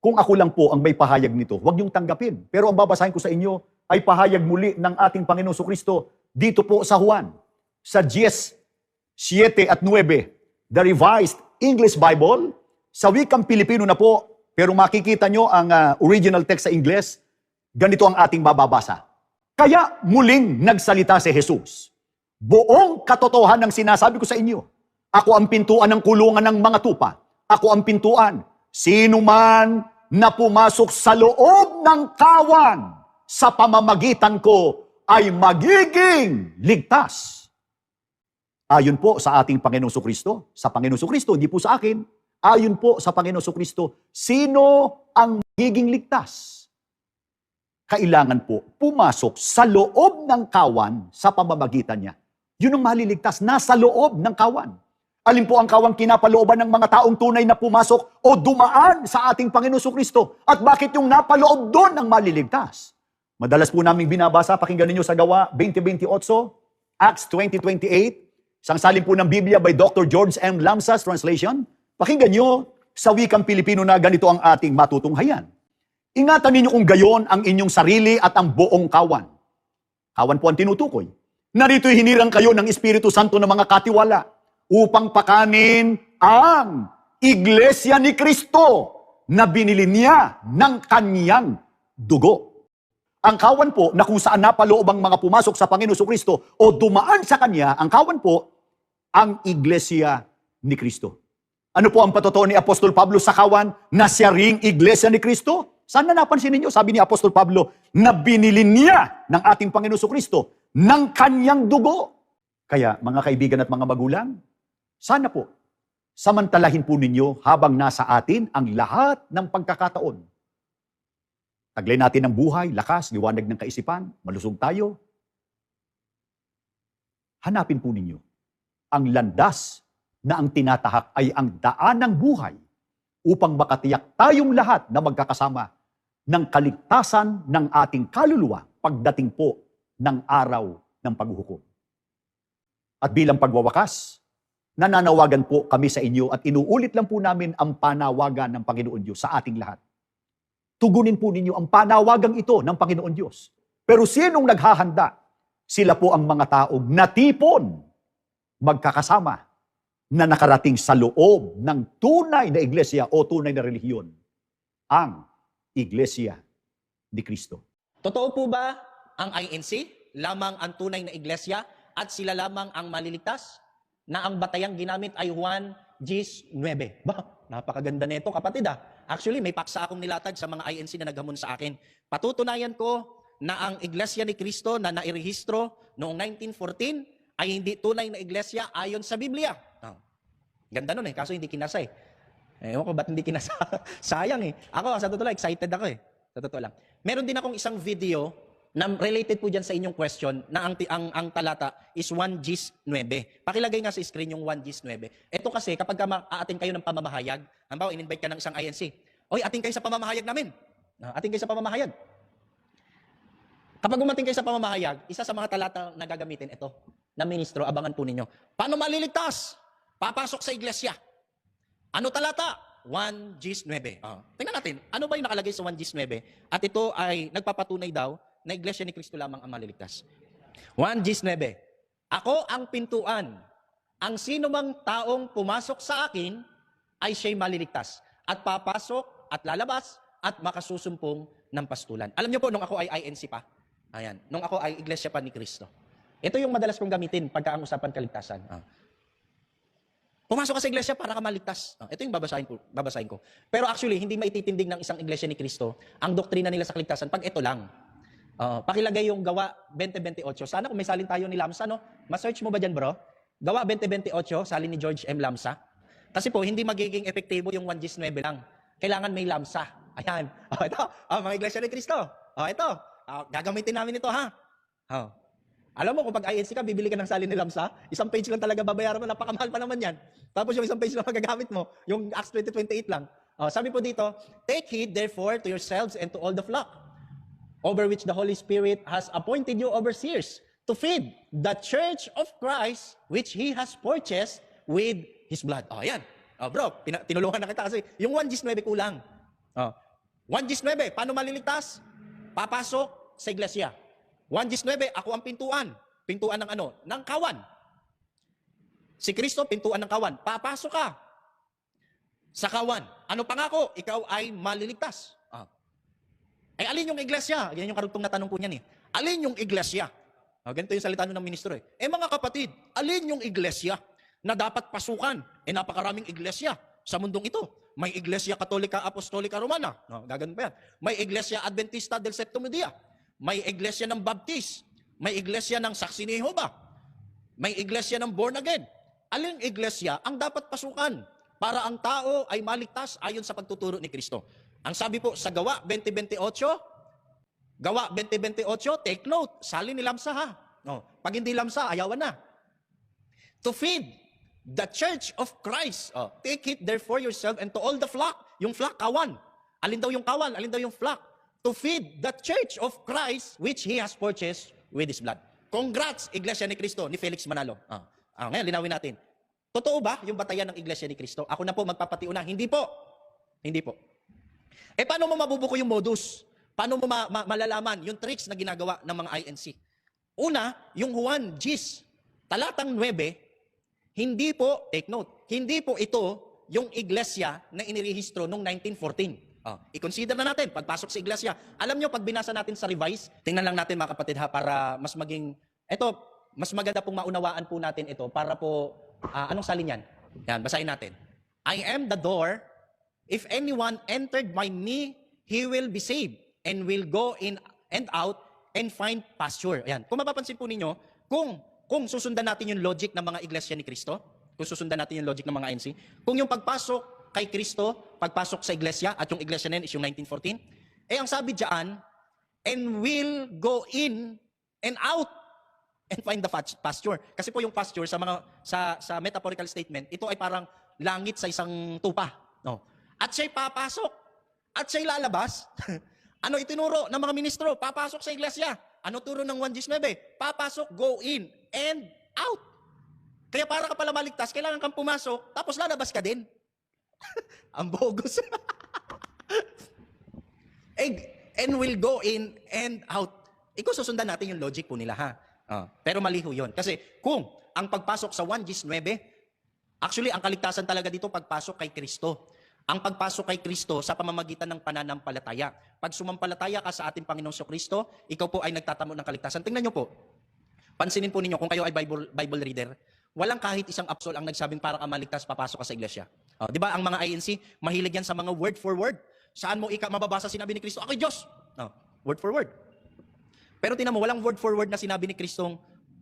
Kung ako lang po ang may pahayag nito, huwag niyong tanggapin. Pero ang babasahin ko sa inyo ay pahayag muli ng ating Panginoon Kristo dito po sa Juan, sa 10, 7 at 9, the Revised English Bible, sa wikang Pilipino na po, pero makikita nyo ang ah, original text sa Ingles, ganito ang ating mababasa. Kaya muling nagsalita si Jesus. Buong katotohanan ng sinasabi ko sa inyo. Ako ang pintuan ng kulungan ng mga tupa. Ako ang pintuan. Sino man na pumasok sa loob ng kawan sa pamamagitan ko ay magiging ligtas. Ayon po sa ating Panginoong Kristo, sa Panginoong Kristo, hindi po sa akin, ayon po sa Panginoong Kristo, sino ang magiging ligtas? Kailangan po pumasok sa loob ng kawan sa pamamagitan niya. Yun ang maliligtas, nasa loob ng kawan. Alin po ang kawang kinapalooban ng mga taong tunay na pumasok o dumaan sa ating Panginoon Kristo? At bakit yung napaloob doon ang maliligtas? Madalas po namin binabasa, pakinggan ninyo sa gawa 2028, Acts 2028, isang salin po ng Biblia by Dr. George M. Lamsas translation. Pakinggan nyo sa wikang Pilipino na ganito ang ating matutunghayan. Ingatan ninyo kung gayon ang inyong sarili at ang buong kawan. Kawan po ang tinutukoy. Narito'y hinirang kayo ng Espiritu Santo ng mga katiwala upang pakanin ang Iglesia ni Kristo na binili niya ng kanyang dugo. Ang kawan po na kung saan napaloob ang mga pumasok sa Panginoon Kristo o dumaan sa Kanya, ang kawan po, ang Iglesia ni Kristo. Ano po ang patotoo ni Apostol Pablo sa kawan na siya ring Iglesia ni Kristo? Sana napansin ninyo, sabi ni Apostol Pablo, na binili niya ng ating Panginoon Kristo ng kanyang dugo. Kaya mga kaibigan at mga magulang, sana po, samantalahin po ninyo habang nasa atin ang lahat ng pagkakataon. Taglay natin ng buhay, lakas, liwanag ng kaisipan, malusog tayo. Hanapin po ninyo ang landas na ang tinatahak ay ang daan ng buhay upang makatiyak tayong lahat na magkakasama ng kaligtasan ng ating kaluluwa pagdating po ng araw ng paghuhukom. At bilang pagwawakas, nananawagan po kami sa inyo at inuulit lang po namin ang panawagan ng Panginoon Diyos sa ating lahat. Tugunin po ninyo ang panawagang ito ng Panginoon Diyos. Pero sinong naghahanda? Sila po ang mga taong natipon, magkakasama, na nakarating sa loob ng tunay na iglesia o tunay na relihiyon, ang Iglesia ni Kristo. Totoo po ba ang INC lamang ang tunay na iglesia at sila lamang ang maliligtas? Na ang batayang ginamit ay Juan Gis 9. Ba, napakaganda nito kapatid ah. Actually, may paksa akong nilatag sa mga INC na naghamon sa akin. Patutunayan ko na ang iglesia ni Kristo na nairehistro noong 1914 ay hindi tunay na iglesia ayon sa Biblia. Oh. Ganda nun eh, kaso hindi kinasa. Eh, ewan ko ba't hindi kinasa. Sayang eh. Ako, sa totoo lang, excited ako eh. Sa totoo lang. Meron din akong isang video na related po dyan sa inyong question na ang, ang, ang talata is 1 Gs 9. Pakilagay nga sa screen yung 1 Gs 9. Ito kasi, kapag aatin kayo ng pamamahayag, halimbawa, in-invite ka ng isang INC, Oy, atin kayo sa pamamahayag namin. Atin kayo sa pamamahayag. Kapag umating kayo sa pamamahayag, isa sa mga talata na gagamitin, ito, na ministro, abangan po ninyo. Paano maliligtas? Papasok sa iglesia. Ano talata? 1 Gs 9. Oh. Tingnan natin, ano ba yung nakalagay sa 1 Gs 9? At ito ay nagpapatunay daw na iglesia ni Kristo lamang ang maliligtas. 1 Gs 9. Ako ang pintuan. Ang sino mang taong pumasok sa akin ay siya'y maliligtas. At papasok at lalabas at makasusumpong ng pastulan. Alam niyo po, nung ako ay INC pa, ayan, nung ako ay iglesia pa ni Kristo, ito yung madalas kong gamitin pagka ang usapan kaligtasan. Ah. Pumasok ka sa iglesia para ka maligtas. Ah, ito yung babasahin ko, babasahin ko. Pero actually, hindi maititindig ng isang iglesia ni Kristo ang doktrina nila sa kaligtasan pag ito lang. Ah, pakilagay yung gawa 2028. Sana kung may salin tayo ni Lamsa, no? Ma-search mo ba dyan, bro? Gawa 2028, salin ni George M. Lamsa. Kasi po, hindi magiging epektibo yung 1 Gs 9 lang. Kailangan may Lamsa. Ayan. Oh, ito. Oh, mga iglesia ni Kristo. Oh, ito. Oh, gagamitin namin ito, ha? Oh. Alam mo, kung pag INC ka, bibili ka ng salin ni Lamsa, isang page lang talaga babayaran mo, napakamahal pa naman yan. Tapos yung isang page na magagamit mo, yung Acts 2028 lang. Oh, sabi po dito, Take heed therefore to yourselves and to all the flock, over which the Holy Spirit has appointed you overseers, to feed the church of Christ, which He has purchased with His blood. Oh, yan. Oh, bro, pina- tinulungan na kita kasi yung 1 Gs 9 kulang. Oh, 1 Gis 9, paano maliligtas? Papasok sa iglesia. 1 Gis 9, ako ang pintuan. Pintuan ng ano? Ng kawan. Si Kristo, pintuan ng kawan. Papasok ka sa kawan. Ano pangako? Ikaw ay maliligtas. Eh, alin yung iglesia? Yan yung karugtong na tanong po niyan eh. Alin yung iglesia? Ah, ganito yung salita ng ministro eh. Eh mga kapatid, alin yung iglesia na dapat pasukan? Eh napakaraming iglesia sa mundong ito. May iglesia katolika, apostolika, romana. No, gaganun pa yan. May iglesia adventista del septimo dia. May iglesia ng baptist. May iglesia ng saksi ni Jehovah. May iglesia ng born again. Aling iglesia ang dapat pasukan para ang tao ay maligtas ayon sa pagtuturo ni Kristo. Ang sabi po sa Gawa 2028, Gawa 2028, take note, sali ni Lamsa ha. No, pag hindi Lamsa, ayawan na. To feed the church of Christ. Oh, take it therefore yourself and to all the flock. Yung flock, kawan. Alin daw yung kawan? Alin daw yung flock? To feed the church of Christ which He has purchased with His blood. Congrats, Iglesia ni Cristo, ni Felix Manalo. Ah, ah, ngayon, linawin natin. Totoo ba yung batayan ng Iglesia ni Cristo? Ako na po magpapatiuna. Hindi po. Hindi po. Eh, paano mo mabubuko yung modus? Paano mo ma- ma- malalaman yung tricks na ginagawa ng mga INC? Una, yung Juan Gis, talatang 9, hindi po, take note, hindi po ito yung iglesia na inirehistro noong 1914. Oh, i-consider na natin, pagpasok sa iglesia. Alam nyo, pag binasa natin sa revise, tingnan lang natin mga kapatid ha, para mas maging, eto, mas maganda pong maunawaan po natin ito para po, ah, anong salin yan? Yan, basahin natin. I am the door, if anyone entered by me, he will be saved and will go in and out and find pasture. Ayan. Kung mapapansin po ninyo, kung kung susundan natin yung logic ng mga iglesia ni Kristo, kung susundan natin yung logic ng mga INC, kung yung pagpasok kay Kristo, pagpasok sa iglesia, at yung iglesia na yun is yung 1914, eh ang sabi diyan, and will go in and out and find the pasture. Kasi po yung pasture sa mga sa sa metaphorical statement, ito ay parang langit sa isang tupa, no. At siya'y papasok at siya'y lalabas. ano itinuro ng mga ministro? Papasok sa iglesia. Ano turo ng 1.19? Papasok, go in and out. Kaya para ka pala maligtas, kailangan kang pumasok, tapos lalabas ka din. Ang bogus. and, and will go in and out. Ikaw susundan natin yung logic po nila ha. Ah, pero maliho yon. Kasi kung ang pagpasok sa 1 Gs 9, actually ang kaligtasan talaga dito pagpasok kay Kristo. Ang pagpasok kay Kristo sa pamamagitan ng pananampalataya. Pag sumampalataya ka sa ating Panginoong So Kristo, ikaw po ay nagtatamo ng kaligtasan. Tingnan nyo po. Pansinin po ninyo kung kayo ay Bible, Bible reader, walang kahit isang apostol ang nagsabing para ka maligtas papasok ka sa iglesia. Oh, 'Di ba ang mga INC mahilig yan sa mga word for word. Saan mo ika mababasa sinabi ni Kristo? Ako Diyos. Oh, word for word. Pero tinan mo, walang word for word na sinabi ni Kristong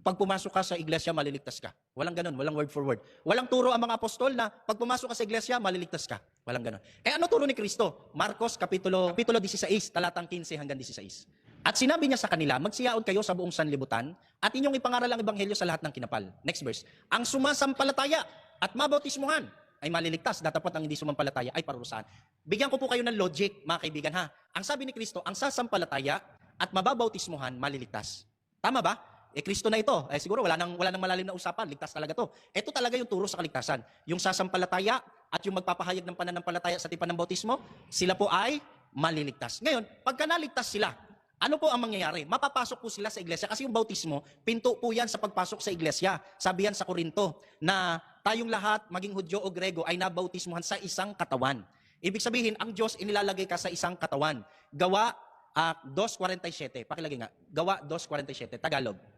pag pumasok ka sa iglesia, maliligtas ka. Walang ganun, walang word for word. Walang turo ang mga apostol na pag pumasok ka sa iglesia, maliligtas ka. Walang ganun. Eh ano turo ni Kristo? Marcos kapitulo, kapitulo 16, talatang 15 hanggang 16. At sinabi niya sa kanila, magsiyaon kayo sa buong sanlibutan at inyong ipangaral ang ebanghelyo sa lahat ng kinapal. Next verse. Ang sumasampalataya at mabautismuhan ay maliligtas. Datapot ang hindi sumampalataya ay parurusahan. Bigyan ko po kayo ng logic, mga kaibigan ha. Ang sabi ni Kristo, ang sasampalataya at mababautismuhan, maliligtas. Tama ba? Eh, Kristo na ito. Eh, siguro wala nang, wala nang malalim na usapan. Ligtas talaga to. Ito talaga yung turo sa kaligtasan. Yung sasampalataya at yung magpapahayag ng pananampalataya sa tipan ng bautismo, sila po ay maliligtas. Ngayon, pagka naligtas sila, ano po ang mangyayari? Mapapasok po sila sa iglesia kasi yung bautismo, pinto po yan sa pagpasok sa iglesia. Sabi yan sa Korinto na tayong lahat, maging Hudyo o Grego, ay nabautismuhan sa isang katawan. Ibig sabihin, ang Diyos inilalagay ka sa isang katawan. Gawa ah, 2.47. Pakilagay nga. Gawa 2.47. Tagalog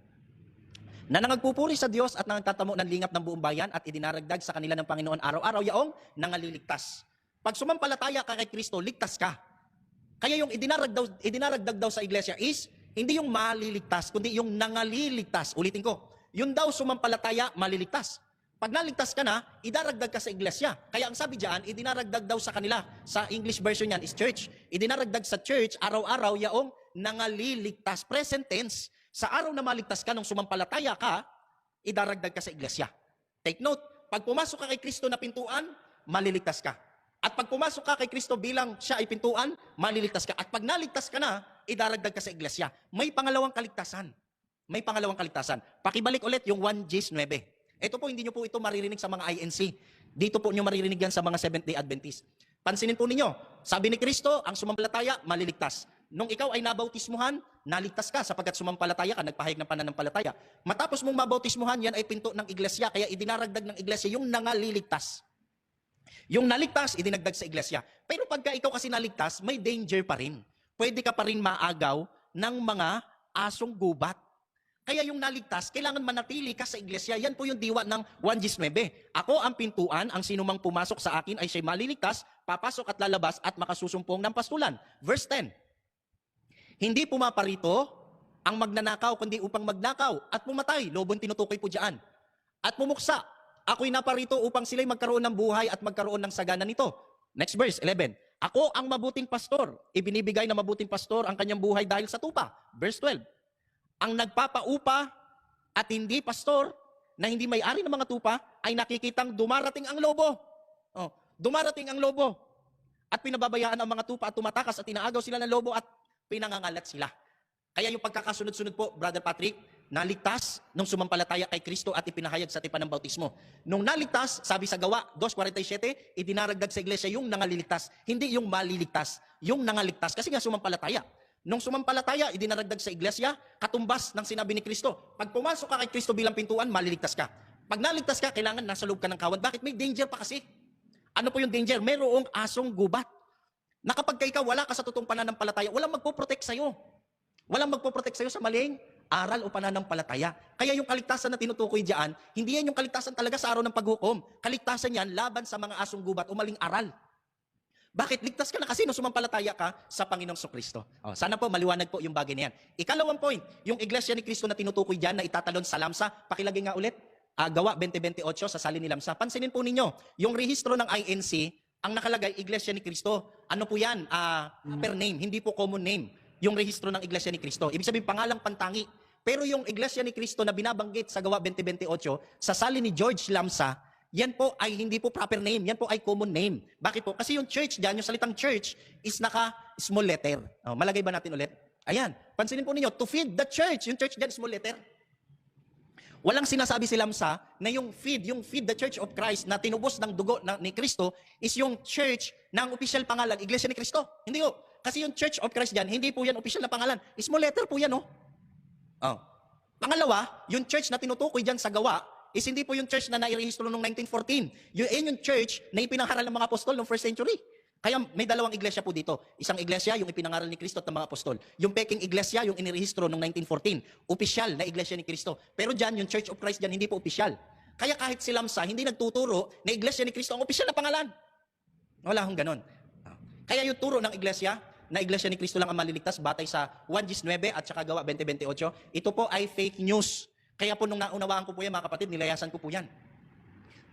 na nangagpupuri sa Diyos at nangtatamo ng lingap ng buong bayan at idinaragdag sa kanila ng Panginoon araw-araw yaong nangaliligtas. Pag sumampalataya ka kay Kristo, ligtas ka. Kaya yung idinaragdag idinaragdag daw sa iglesia is, hindi yung maliligtas, kundi yung nangaliligtas. Ulitin ko, yun daw sumampalataya, maliligtas. Pag naligtas ka na, idaragdag ka sa iglesia. Kaya ang sabi diyan, idinaragdag daw sa kanila. Sa English version niyan is church. Idinaragdag sa church, araw-araw, yaong nangaliligtas. Present tense, sa araw na maligtas ka nung sumampalataya ka, idaragdag ka sa iglesia. Take note, pag pumasok ka kay Kristo na pintuan, maliligtas ka. At pag pumasok ka kay Kristo bilang siya ay pintuan, maliligtas ka. At pag naligtas ka na, idaragdag ka sa iglesia. May pangalawang kaligtasan. May pangalawang kaligtasan. Pakibalik ulit yung 1 Gs 9. Ito po, hindi nyo po ito maririnig sa mga INC. Dito po nyo maririnig yan sa mga Seventh-day Adventist. Pansinin po ninyo, sabi ni Kristo, ang sumampalataya, maliligtas. Nung ikaw ay nabautismuhan, naligtas ka sapagkat sumampalataya ka, nagpahayag ng pananampalataya. Matapos mong mabautismuhan, yan ay pinto ng iglesia, kaya idinaragdag ng iglesia yung nangaliligtas. Yung naligtas, idinagdag sa iglesia. Pero pagka ikaw kasi naligtas, may danger pa rin. Pwede ka pa rin maagaw ng mga asong gubat. Kaya yung naligtas, kailangan manatili ka sa iglesia. Yan po yung diwa ng 1.19. Ako ang pintuan, ang sinumang pumasok sa akin ay siya'y maliligtas, papasok at lalabas at makasusumpong ng pastulan. Verse 10. Hindi pumaparito ang magnanakaw kundi upang magnakaw at pumatay. Lobon tinutukoy po diyan. At pumuksa. Ako'y naparito upang sila'y magkaroon ng buhay at magkaroon ng sagana nito. Next verse, 11. Ako ang mabuting pastor. Ibinibigay na mabuting pastor ang kanyang buhay dahil sa tupa. Verse 12. Ang nagpapaupa at hindi pastor na hindi may-ari ng mga tupa ay nakikitang dumarating ang lobo. Oh, dumarating ang lobo. At pinababayaan ang mga tupa at tumatakas at inaagaw sila ng lobo at pinangangalat sila. Kaya yung pagkakasunod-sunod po, Brother Patrick, naligtas nung sumampalataya kay Kristo at ipinahayag sa tipan ng bautismo. Nung naligtas, sabi sa gawa 2.47, idinaragdag sa iglesia yung nangaliligtas, hindi yung maliligtas, yung nangaligtas, kasi nga sumampalataya. Nung sumampalataya, idinaragdag sa iglesia, katumbas ng sinabi ni Kristo. Pag pumasok ka kay Kristo bilang pintuan, maliligtas ka. Pag naligtas ka, kailangan nasa loob ka ng kawan. Bakit? May danger pa kasi. Ano po yung danger? Mayroong asong gubat. Na kapag wala ka sa totoong pananampalataya, walang magpo-protect sa'yo. Walang magpo-protect sa'yo sa maling aral o pananampalataya. Kaya yung kaligtasan na tinutukoy diyan, hindi yan yung kaligtasan talaga sa araw ng paghukom. Kaligtasan yan laban sa mga asong gubat o maling aral. Bakit? Ligtas ka na kasi nung sumampalataya ka sa Panginoong Kristo. Oh, sana po maliwanag po yung bagay na yan. Ikalawang point, yung iglesia ni Kristo na tinutukoy diyan na itatalon sa Lamsa, pakilagay nga ulit, Ah, gawa 2028 sa salin ni Lamsa. Pansinin po ninyo, yung rehistro ng INC, ang nakalagay, Iglesia ni Cristo. Ano po yan? Ah, per name, hindi po common name. Yung rehistro ng Iglesia ni Cristo. Ibig sabihin, pangalang pantangi. Pero yung Iglesia ni Cristo na binabanggit sa gawa 2028, sa salin ni George Lamsa, yan po ay hindi po proper name. Yan po ay common name. Bakit po? Kasi yung church dyan, yung salitang church, is naka small letter. Oh, malagay ba natin ulit? Ayan. Pansinin po ninyo, to feed the church. Yung church dyan, small letter. Walang sinasabi si Lamsa na yung feed, yung feed the Church of Christ na tinubos ng dugo na, ni Kristo is yung church ng official pangalan, Iglesia ni Kristo. Hindi po. Kasi yung Church of Christ dyan, hindi po yan official na pangalan. Small letter po yan, oh. oh. Pangalawa, yung church na tinutukoy dyan sa gawa is hindi po yung church na nairehistro noong 1914. Yun, yun yung church na ipinangaral ng mga apostol noong first century. Kaya may dalawang iglesia po dito. Isang iglesia, yung ipinangaral ni Kristo at ng mga apostol. Yung peking iglesia, yung inirehistro noong 1914. Opisyal na iglesia ni Kristo. Pero dyan, yung Church of Christ dyan, hindi po opisyal. Kaya kahit si Lamsa, hindi nagtuturo na iglesia ni Kristo ang opisyal na pangalan. Wala hong ganon. Kaya yung turo ng iglesia, na iglesia ni Kristo lang ang maliligtas batay sa 1.19 at saka gawa 2028, ito po ay fake news. Kaya po nung naunawaan ko po yan, mga kapatid, nilayasan ko po yan.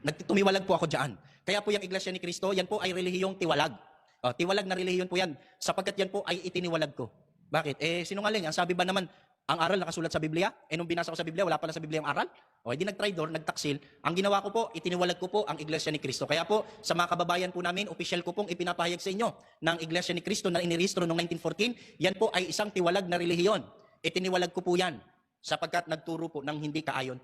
Nagtumiwalag po ako dyan. Kaya po yung iglesia ni Kristo, yan po ay relihiyong tiwalag. O, tiwalag na relihiyon po yan, sapagkat yan po ay itiniwalag ko. Bakit? Eh, sinungaling. Ang sabi ba naman, ang aral nakasulat sa Biblia? Eh, nung binasa ko sa Biblia, wala pala sa Biblia ang aral? O, hindi nag-tridor, nagtaksil. Ang ginawa ko po, itiniwalag ko po ang iglesia ni Kristo. Kaya po, sa mga kababayan po namin, official ko pong ipinapahayag sa inyo ng iglesia ni Kristo na inirehistro noong 1914, yan po ay isang tiwalag na relihiyon. Itiniwalag ko po yan sapagkat nagturo po ng hindi kaayon